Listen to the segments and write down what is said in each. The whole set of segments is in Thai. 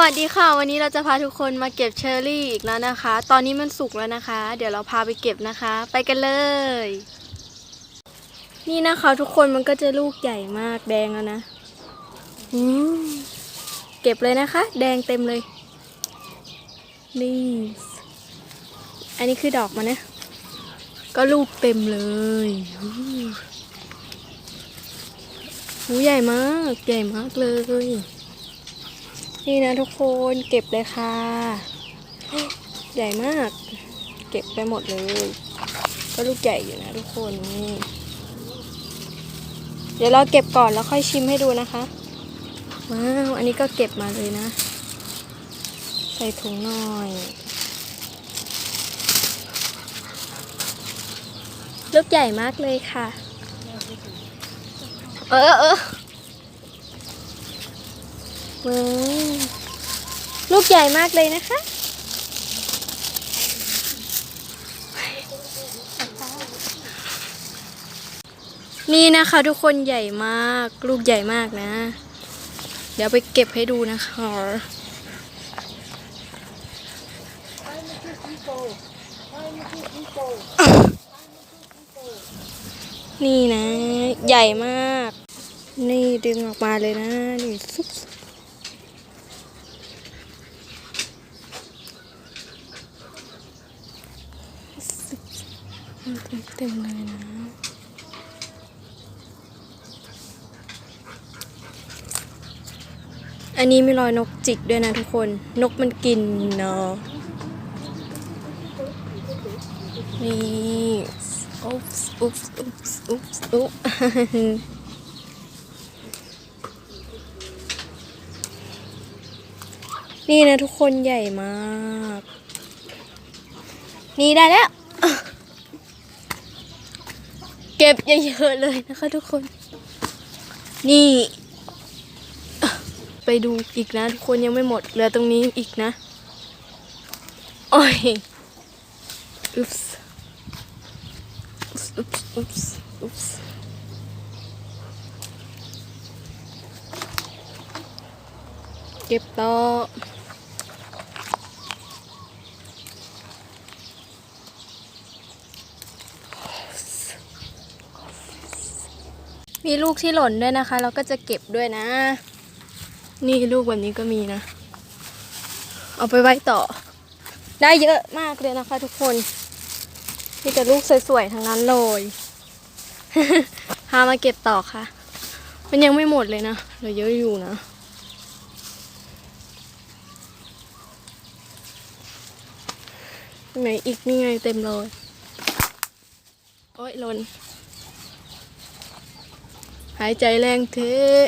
วัสดีค่ะ วันนี้เราจะพาทุกคนมาเก็บเชอร์รี่อีกแล้วนะคะ ตอนนี้มันสุกแล้วนะคะ เดี๋ยวเราพาไปเก็บนะคะ ไปกันเลย นี่นะคะทุกคนมันก็จะลูกใหญ่มากแดงแล้วนะเก็บเลยนะคะ แดงเต็มเลยนี่อันนี้คือดอกมันนะ ก็ลูกเต็มเลยหูใหญ่มาก ใหญ่มากเลย นี่นะทุกคนเก็บเลยค่ะ ใหญ่มาก เก็บไปหมดเลย ก็ลูกใหญ่อยู่นะทุกคนนี่เดี๋ยวเราเก็บก่อนแล้วค่อยชิมให้ดูนะคะว้าวอันนี้ก็เก็บมาเลยนะ ใส่ถุงหน่อยลูกใหญ่มากเลยค่ะ เออเออ ว้าวลูกใหญ่มากเลยนะคะ นี่นะคะทุกคนใหญ่มาก ลูกใหญ่มากนะ เดี๋ยวไปเก็บให้ดูนะคะนี่นะ ใหญ่มาก นี่ดึงออกมาเลยนะ นี่ซุบ เต็มเลยนะอันนี้มีรอยนกจิกด้วยนะทุกคน นกมันกินเนาะนี่อุ๊บอุ๊บอุ๊บอุ๊บอุ๊บนี่นะทุกคนใหญ่มาก นี่ได้แล้ว เก็บเยอะๆเลยนะคะทุกคน นี่ ไปดูอีกนะ ทุกคนยังไม่หมดเหลือตรงนี้อีกนะ โอ้ยอุ๊บส์อุ๊บส์อุ๊บส์อุ๊บส์เก็บต่อ มีลูกที่หล่นด้วยนะคะ เราก็จะเก็บด้วยนะ นี่ลูกแบบนี้ก็มีนะ เอาไปไว้ต่อ ได้เยอะมากเลยนะคะทุกคนมีแต่ลูกสวยๆทั้งนั้นเลยพามาเก็บต่อค่ะ มันยังไม่หมดเลยนะเหลือเยอะอยู่นะไหนอีกนี่ไงเต็มเลย โอ้ยหล่นายใจแรงเทะ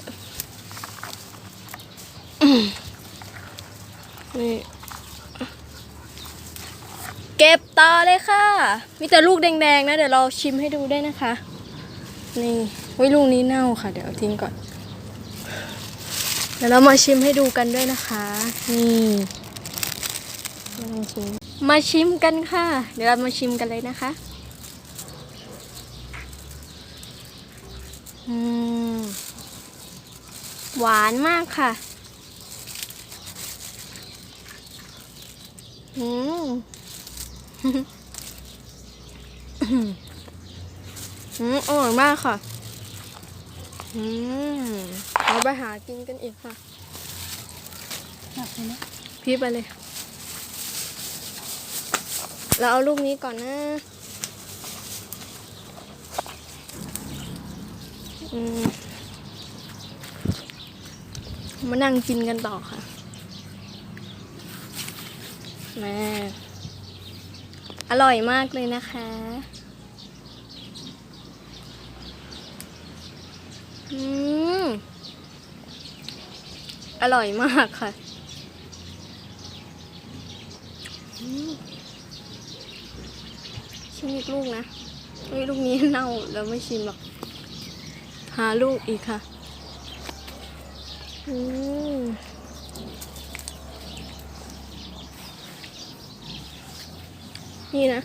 อืมนี่เก็บต่อเลยค่ะ มีแต่ลูกแดงๆนะ เดี๋ยวเราชิมให้ดูได้นะคะ นี่วิลูกนี้เน่าค่ะ เดี๋ยวเอาทิ้งก่อน เดี๋ยวเรามาชิมให้ดูกันด้วยนะคะ นี่มาลองชิมมาชิมกันค่ะ เดี๋ยวเรามาชิมกันเลยนะคะ อืม หวานมากค่ะ อืมอืมอร่อยมากค่ะ อืมเอาไปหากินกันอีกค่ะพี่ไปเลย เราเอาลูกนี้ก่อนนะ มานั่งกินกันต่อค่ะแม่อร่อยมากเลยนะคะอืมอร่อยมากค่ะชิมอีกลูกนะเฮ้ยลูกนี้เน่าแล้วไม่ชิมหรอก หาลูกอีกค่ะอืมนี่นะ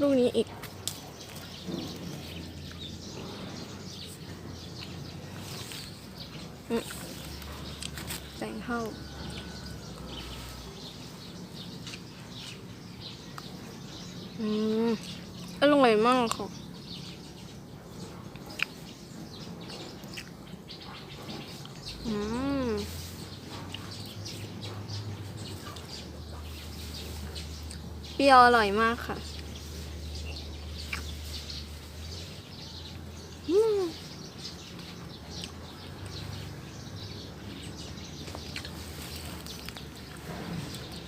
ลูกนี้อีกอืมแสงเข้าอืมอร่อยมากค่ะ อืม เปรี้ยวอร่อยมากค่ะ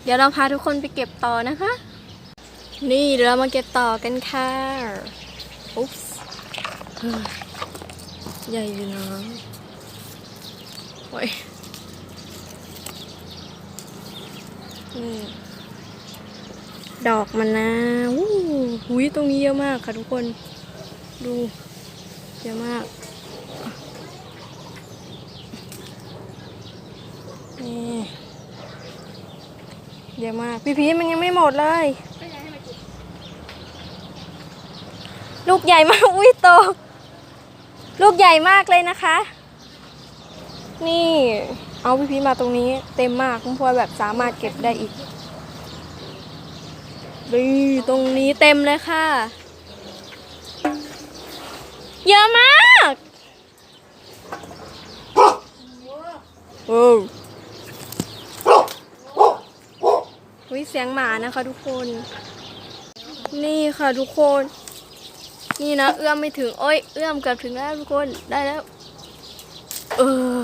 เดี๋ยวเราพาทุกคนไปเก็บต่อนะคะ นี่เดี๋ยวเรามาเก็บต่อกันค่ะอุ๊บใหญ่อยู่นะโอ้ยนี่ ดอกมันนะวู้หุยตรงนี้เยอะมากค่ะทุกคน ดูเยอะมากนี่เยอะมาก พี่พีมันยังไม่หมดเลย ลูกใหญ่มาก อุ้ยโต ลูกใหญ่มากเลยนะคะ นี่ เอาพี่พีมาตรงนี้เต็มมากคุณพลอยแบบสามารถเก็บได้อีก ดีตรงนี้เต็มเลยค่ะ เยอะมากโอ้วิเสียงหมานะคะทุกคน นี่ค่ะทุกคน นี่นะ เอื้อมไม่ถึง โอ้ย เอื้อมเกือบถึงแล้วทุกคน ได้แล้ว เออ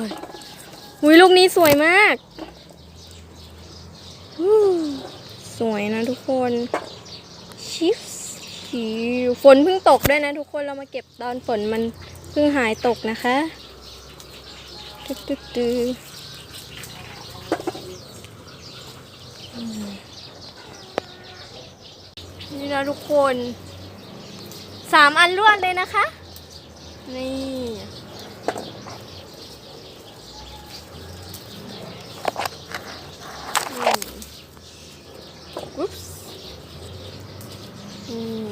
หุยลูกนี้สวยมากอู้ สวยนะทุกคนชิฟชิวฝนเพิ่งตกด้วยนะทุกคนเรามาเก็บตอนฝนมันเพิ่งหายตกนะคะตึ๊ดตึ๊ดตึ๊ดอืมนี่นะทุกคนสามอันรวดเลยนะคะ นี่ อืมอุ๊ปส์อืม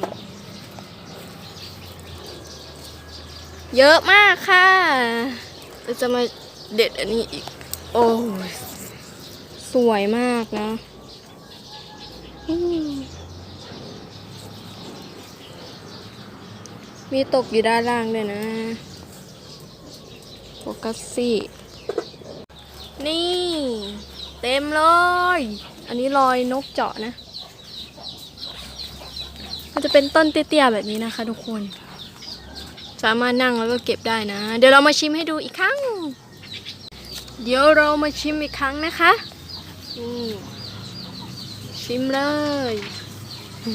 เยอะมากค่ะเราจะมาเด็ดอันนี้อีก โอ้ยสวยมากนะมมีตกอยู่ด้านล่างด้วยนะโฟกัสซี่ นี่ เต็มเลย อันนี้รอยนกเจาะนะ มันจะเป็นต้นเตี้ยๆแบบนี้นะคะทุกคน สามารถนั่งแล้วก็เก็บได้นะ เดี๋ยวเรามาชิมให้ดูอีกครั้ง เดี๋ยวเรามาชิมอีกครั้งนะคะนี่ชิมเลยอื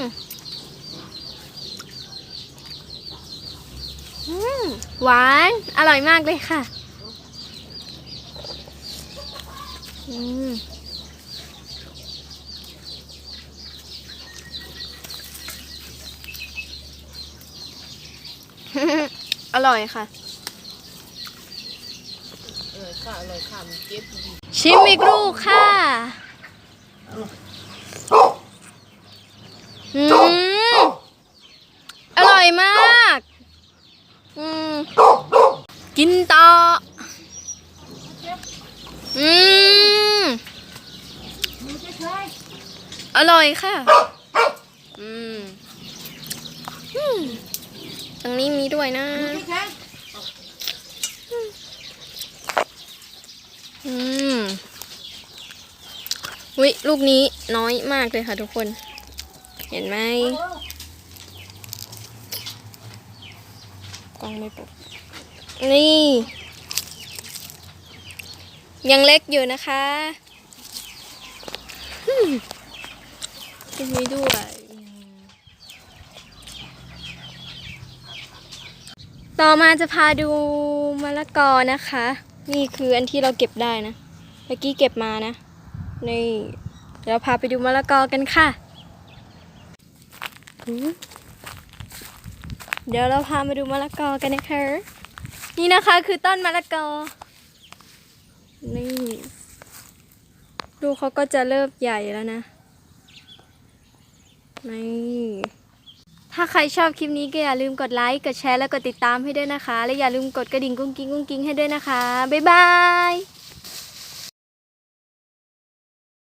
มอืมหวาน อร่อยมากเลยค่ะ อืม อร่อยค่ะ เออค่ะอร่อยค่ะมันเจ็บดีชิมอีกลูกค่ะ อืม อร่อยมาก อืม กินต่อ อืม อร่อยค่ะ อืมอืม ตรงนี้มีด้วยนะ อืมวิลูกนี้น้อยมากเลยค่ะทุกคน เห็นไหมกล้องไม่ปกนี่ ยังเล็กอยู่นะคะอืมลูกนี้ด้วยอืม ต่อมาจะพาดูมะละกอนะคะ นี่คืออันที่เราเก็บได้นะเมื่อกี้เก็บมานะนี่เดี๋ยวเราพาไปดูมะละกอกันค่ะ เดี๋ยวเราพามาดูมะละกอกันนะคะ นี่นะคะคือต้นมะละกอ นี่ดูเขาก็จะเริ่มใหญ่แล้วนะ นี่ ถ้าใครชอบคลิปนี้ก็อย่าลืมกดไลค์ กดแชร์ และกดติดตามให้ด้วยนะคะ และอย่าลืมกดกระดิ่งกุ้งกิ้งกุ้งกิ้งให้ด้วยนะคะ บ๊ายบาย